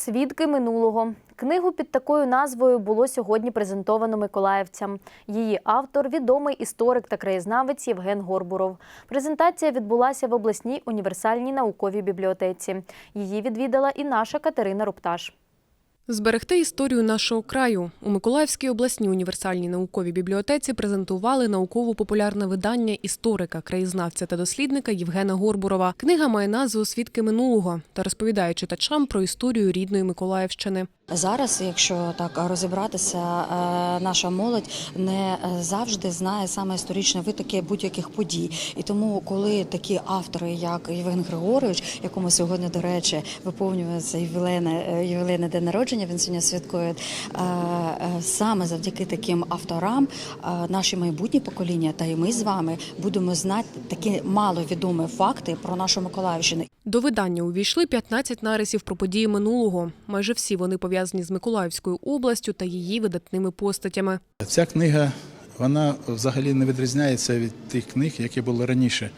Свідки минулого. Книгу під такою назвою було сьогодні презентовано миколаївцям. Її автор відомий історик та краєзнавець Євген Горбуров. Презентація відбулася в обласній універсальній науковій бібліотеці. Її відвідала і наша Катерина Рупташ. Зберегти історію нашого краю у Миколаївській обласній універсальній науковій бібліотеці презентували науково-популярне видання історика, краєзнавця та дослідника Євгена Горбурова. Книга має назву Свідки минулого та розповідає читачам про історію рідної Миколаївщини. Зараз, якщо так розібратися, е, наша молодь не завжди знає саме історичні витоки будь-яких подій. І тому, коли такі автори, як Євген Григорович, якому сьогодні, до речі, виповнюється ювілейне, е, ювілейне день народження, він сьогодні святкує е, саме завдяки таким авторам, наші майбутні покоління та і ми з вами будемо знати такі маловідомі факти про нашу Миколаївщину. До видання увійшли 15 нарисів про події минулого. Майже всі вони пов'язані з Миколаївською областю та її видатними постатями. Ця книга вона взагалі не відрізняється від тих книг, які були раніше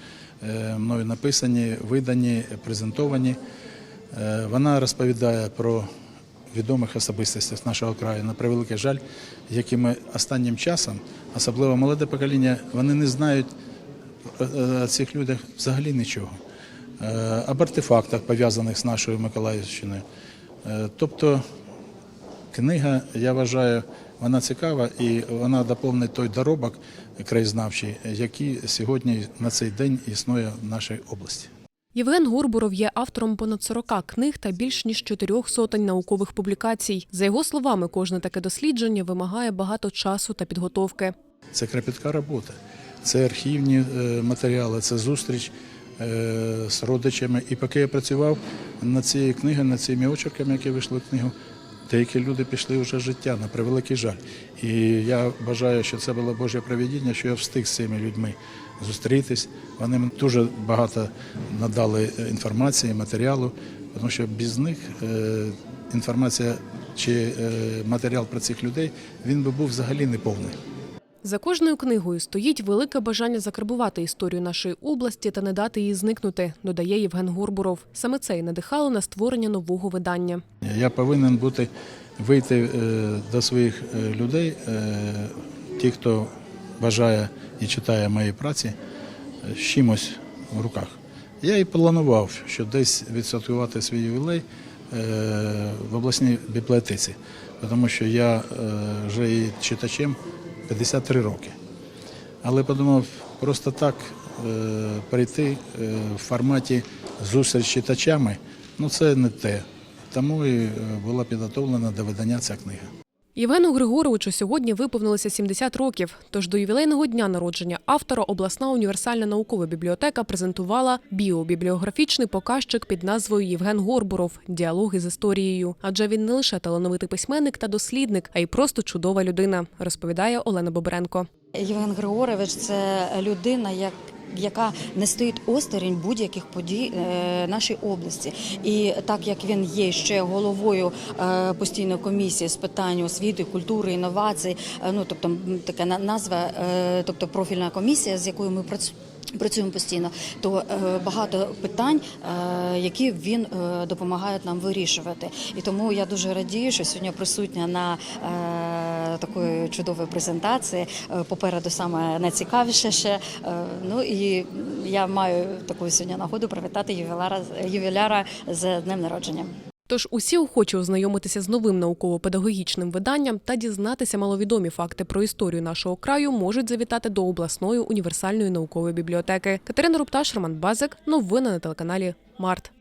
е, мною написані, видані, презентовані. Е, Вона розповідає про відомих особистостей з нашого краю, на превеликий жаль, якими останнім часом, особливо молоде покоління, вони не знають е, цих людях взагалі нічого. Об артефактах, пов'язаних з нашою Миколаївщиною. Тобто Книга, я вважаю, вона цікава і вона доповнить той доробок краєзнавчий, який сьогодні на цей день існує в нашій області. Євген Горбуров є автором понад 40 книг та більш ніж чотирьох сотень наукових публікацій. За його словами, кожне таке дослідження вимагає багато часу та підготовки. Це кропітка робота, це архівні е, матеріали, це зустріч е, з родичами. І поки я працював над цією книгою, над цими очерками, які вийшли в книгу, деякі люди пішли вже життя на превеликий жаль. І я бажаю, що це було Боже провідіння, що я встиг з цими людьми зустрітись. Вони мені дуже багато надали е, інформації, матеріалу, тому що без них е, інформація чи е, матеріал про цих людей він би був взагалі неповний. За кожною книгою стоїть велике бажання закарбувати історію нашої області та не дати їй зникнути, додає Євген Горбуров. Саме це й надихало на створення нового видання. Я повинен бути вийти е, до своїх е, людей, е, ті, хто бажає і читає мої праці, з чимось в руках. Я і планував, що десь відсвяткувати свій ювілей в обласній бібліотеці, тому що я вже і читачем 53 роки. Але подумав, просто так е, прийти е, в форматі зустріч з читачами, ну це не те. Тому і е, була підготовлена до видання ця книга. Євгену Григоровичу сьогодні виповнилося 70 років. Тож до ювілейного дня народження автора обласна універсальна наукова бібліотека презентувала біобібліографічний показчик під назвою Євген Горбуров Діалоги з історією. Адже він не лише талановитий письменник та дослідник, а й просто чудова людина, розповідає Олена Бобренко. Євген Григорович це людина, як яка не стоїть осторонь будь-яких подій е, нашої області, і так як він є ще головою е, постійної комісії з питань освіти, культури, інновацій, е, ну тобто така на- назва, тобто профільна комісія, з якою ми працюємо. Працюємо постійно, то багато питань, які він допомагає нам вирішувати. І тому я дуже радію, що сьогодні присутня на такої чудової презентації. Е, попереду саме найцікавіше ще. Е, ну і я маю таку сьогодні нагоду привітати ювіляра, ювіляра з днем народження. Тож усі охочі ознайомитися з новим науково-педагогічним виданням та дізнатися маловідомі факти про історію нашого краю можуть завітати до обласної універсальної наукової бібліотеки. Катерина Рупташ, Роман Базик. Новини на телеканалі Март.